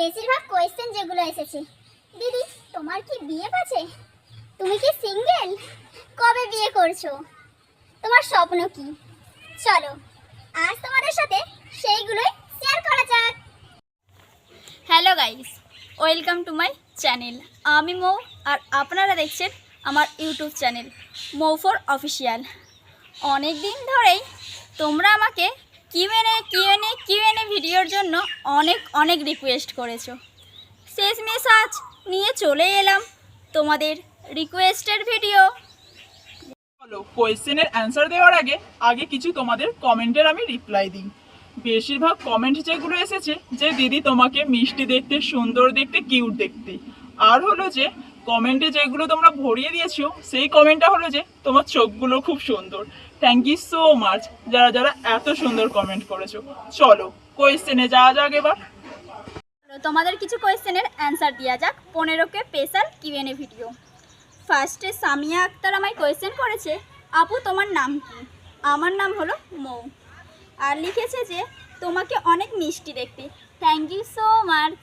বেশিরভাগ কোয়েশ্চেন যেগুলো এসেছে। দিদি, তোমার কি বিয়ে আছে তুমি কি সিঙ্গেল কবে বিয়ে করছ? তোমার স্বপ্ন কি? চলো, আজ তোমাদের সাথে সেইগুলোই শেয়ার করা যাক। Hello guys welcome to my channel আমি মৌ, আর আপনারা দেখছেন আমার YouTube channel Mou for official অনেক দিন ধরেই তোমরা আমাকে কিউএনএ কিউএনএ কিউএনএ ভিডিওর জন্য অনেক অনেক রিকোয়েস্ট করেছ। শেষ আজ নিয়ে চলে এলাম তোমাদের রিকোয়েস্টের ভিডিও হলো কোয়েশ্চেনের অ্যান্সার দেওয়ার আগে আগে কিছু তোমাদের কমেন্টের আমি রিপ্লাই দিই। বেশিরভাগ কমেন্ট যেগুলো এসেছে, যে দিদি তোমাকে মিষ্টি দেখতে, সুন্দর দেখতে কিউট দেখতে। আর হলো যে কমেন্টে যেগুলো তোমরা ভরিয়ে দিয়েছ, সেই কমেন্টটা হলো যে, তোমার চোখগুলো খুব সুন্দর। থ্যাংক ইউ সো মাচ যারা যারা এত সুন্দর কমেন্ট করেছ। চলো কোয়েশ্চেনে যাওয়া যাক এবার। তোমাদের কিছু কোয়েশ্চেনের অ্যান্সার দেওয়া যাক। পনেরোকে স্পেশাল কিউএনএ ভিডিও ফার্স্টে সামিয়া আক্তার আমায় কোয়েশ্চেন করেছে, আপু, তোমার নাম কি? আমার নাম হলো মৌ। আর লিখেছে যে, তোমাকে অনেক মিষ্টি দেখতে। থ্যাংক ইউ সো মাচ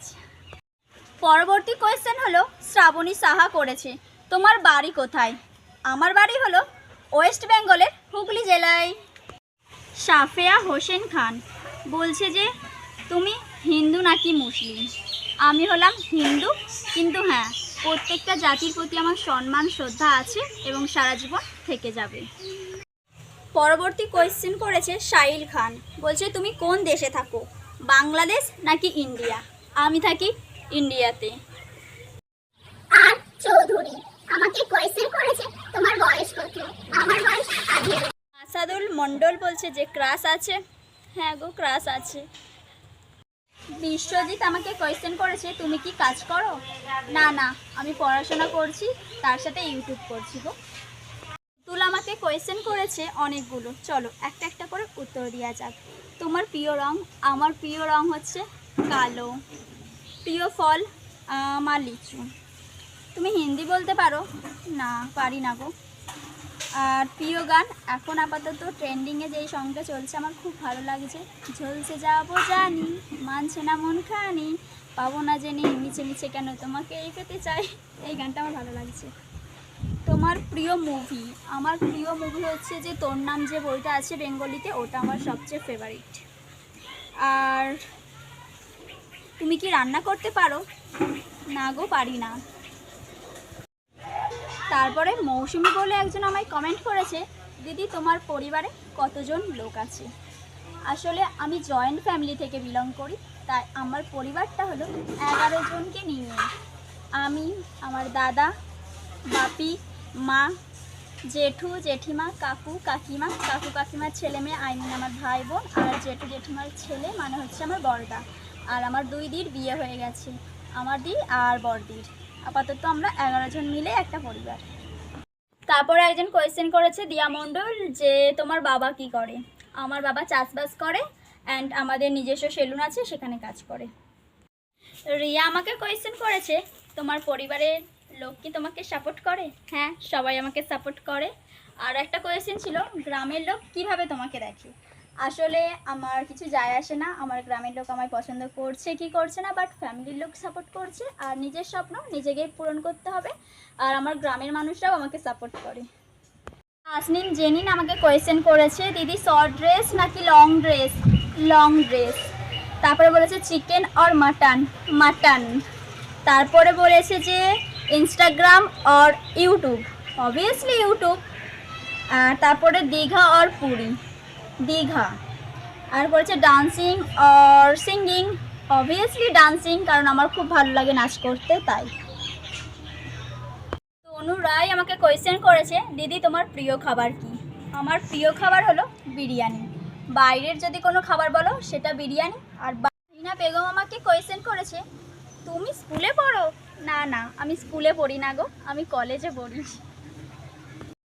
পরবর্তী কোয়েশ্চেন হলো, শ্রাবণী সাহা করেছে। তোমার বাড়ি কোথায়? আমার বাড়ি হলো ওয়েস্ট বেঙ্গলের হুগলি জেলায়। সাফেয়া হোসেন খান বলছে যে, তুমি হিন্দু নাকি মুসলিম? আমি হলাম হিন্দু, কিন্তু হ্যাঁ প্রত্যেকটা জাতির প্রতি আমার সম্মান, শ্রদ্ধা আছে এবং সারা জীবন থেকে যাবে। পরবর্তী কোয়েশ্চেন করেছে সাইল খান। বলছে, তুমি কোন দেশে থাকো? বাংলাদেশ নাকি ইন্ডিয়া? আমি থাকি ইন্ডিয়াতে। চৌধুরী আমাকে কোয়েশ্চেন করেছে, তোমার বয়স কত? আমার বয়স আসাদুল মণ্ডল বলছে যে ক্রাশ আছে। হ্যাঁ গো, ক্রাশ আছে। বিশ্বজিৎ আমাকে কোয়েশ্চেন করেছে, তুমি কি কাজ করো? না না, আমি পড়াশোনা করছি, তার সাথে ইউটিউব করছি গো। তুল আমাকে কোয়েশ্চেন করেছে অনেকগুলো। চলো, একটা একটা করে উত্তর দেওয়া যাক। তোমার প্রিয় রং, আমার প্রিয় রং হচ্ছে কালো। প্রিয় ফল আমার লিচু। তুমি হিন্দি বলতে পারো? না, পারি না গো। আর প্রিয় গান, এখন আপাতত ট্রেন্ডিংয়ে যেই সংটা চলছে, আমার খুব ভালো লাগছে। ঝলসে যাব জানি, মানছে না মন খানি, পাবো না জেনে মিছে মিছে কেন তোমাকে এই পেতে চাই। এই গানটা আমার ভালো লাগছে। তোমার প্রিয় মুভি আমার প্রিয় মুভি হচ্ছে যে তোর নাম যে বইটা আছে বেঙ্গলিতে, ওটা আমার সবচেয়ে ফেভারিট আর তুমি কি রান্না করতে পারো? না গো, পারি না। তারপরে মৌসুমি বলে একজন আমায় কমেন্ট করেছে, দিদি, তোমার পরিবারে কতজন লোক আছে? আসলে আমি জয়েন্ট ফ্যামিলি থেকে বিলং করি, তাই আমার পরিবারটা হলো এগারো জনকে নিয়ে। আমি, আমার দাদা, বাপি, মা, জেঠু, জেঠিমা, কাকু, কাকিমা, কাকু কাকিমার ছেলে মেয়ে আই মিন আমার ভাই বোন, আর জেঠু জেঠিমার ছেলে মানে হচ্ছে আমার বড়দা। আর আমার দুই দির বিয়ে হয়ে গেছে, আমার দি আর বড়দির। আপাতত আমরা এগারো জন মিলে একটা পরিবার। তারপরে একজন কোয়েশ্চেন করেছে, দিয়া মণ্ডল, যে তোমার বাবা কি করে? আমার বাবা চাষবাস করে অ্যান্ড আমাদের নিজস্ব সেলুন আছে, সেখানে কাজ করে। রিয়া আমাকে কোয়েশ্চেন করেছে, তোমার পরিবারের লোক কি তোমাকে সাপোর্ট করে? হ্যাঁ সবাই আমাকে সাপোর্ট করে। আর একটা কোয়েশ্চেন ছিল, গ্রামের লোক কীভাবে তোমাকে দেখে? আসলে আমার কিছু যায় আসে না। আমার গ্রামের লোক আমায় পছন্দ করছে কি করছে না বাট ফ্যামিলির লোক সাপোর্ট করছে। আর নিজের স্বপ্ন নিজেকেই পূরণ করতে হবে। আর আমার গ্রামের মানুষরাও আমাকে সাপোর্ট করে। আসনিম জেনিন আমাকে কোয়েশ্চেন করেছে, দিদি শর্ট ড্রেস নাকি লং ড্রেস লং ড্রেস তারপরে বলেছে চিকেন অর মাটন মাটন তারপরে বলেছে যে Instagram or YouTube obviously YouTube তারপরে দীঘা অর পুরী। দীঘা। আর বলেছে dancing or singing obviously dancing কারণ আমার খুব ভালো লাগে নাচ করতে, তাই। তনু রায় আমাকে কোয়েশ্চেন করেছে, দিদি, তোমার প্রিয় খাবার কি? আমার প্রিয় খাবার হলো বিরিয়ানি। বাইরের যদি কোনো খাবার বলো, সেটা বিরিয়ানি। আর বাহিনা বেগম আমাকে কোয়েশ্চেন করেছে, তুমি স্কুলে পড়ো? না না, আমি স্কুলে পড়ি না গো, আমি কলেজে পড়ি।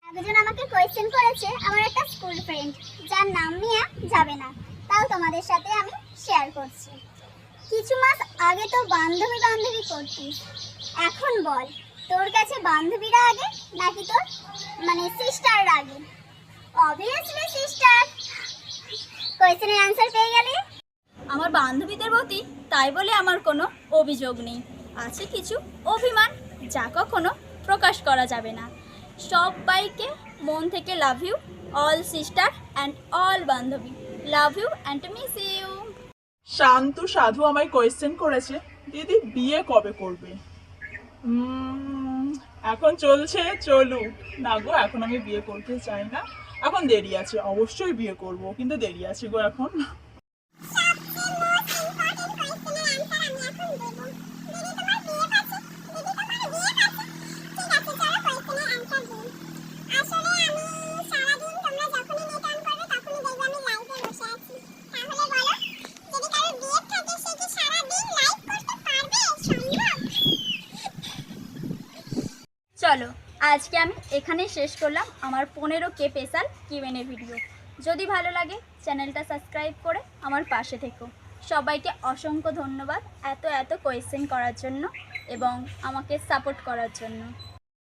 একজন আমাকে কোয়েশ্চেন করেছে আমার একটা স্কুল ফ্রেন্ড যার নাম নিয়ে যাবে না। তাও তোমাদের সাথে আমি শেয়ার করছি। কিছু মাস আগে তো বান্ধবী বান্ধবী করতিস। এখন বল, তোর কাছে বান্ধবীরা আগে নাকি তোর মানে সিস্টাররা আগে? অবভিয়াসলি সিস্টার কোয়েশ্চেনের অ্যান্সার পেয়ে গেলে? আমার বান্ধবীদের প্রতি তাই বলে আমার কোনো অভিযোগ নেই। আছে কিছু অভিমান যা কখনো প্রকাশ করা যাবে না। সবাইকে মন থেকে love you all sister and all বান্ধবী। Love you and miss you Shantu, Sadhu আমায় কোয়েশ্চেন করেছে, দিদি, বিয়ে কবে করবে? এখন চলছে, চলুক। না গো, এখন আমি বিয়ে করতে চাই না। এখন দেরি আছে, অবশ্যই বিয়ে করব, কিন্তু দেরি আছে গো এখন। চলো, আজকে আমি এখানে শেষ করলাম আমার পনেরো কে স্পেশাল কিউএনএ ভিডিও যদি ভালো লাগে, চ্যানেলটা সাবস্ক্রাইব করে আমার পাশে থেকো। সবাইকে অসংখ্য ধন্যবাদ এত এত কোয়েশ্চেন করার জন্য এবং আমাকে সাপোর্ট করার জন্য।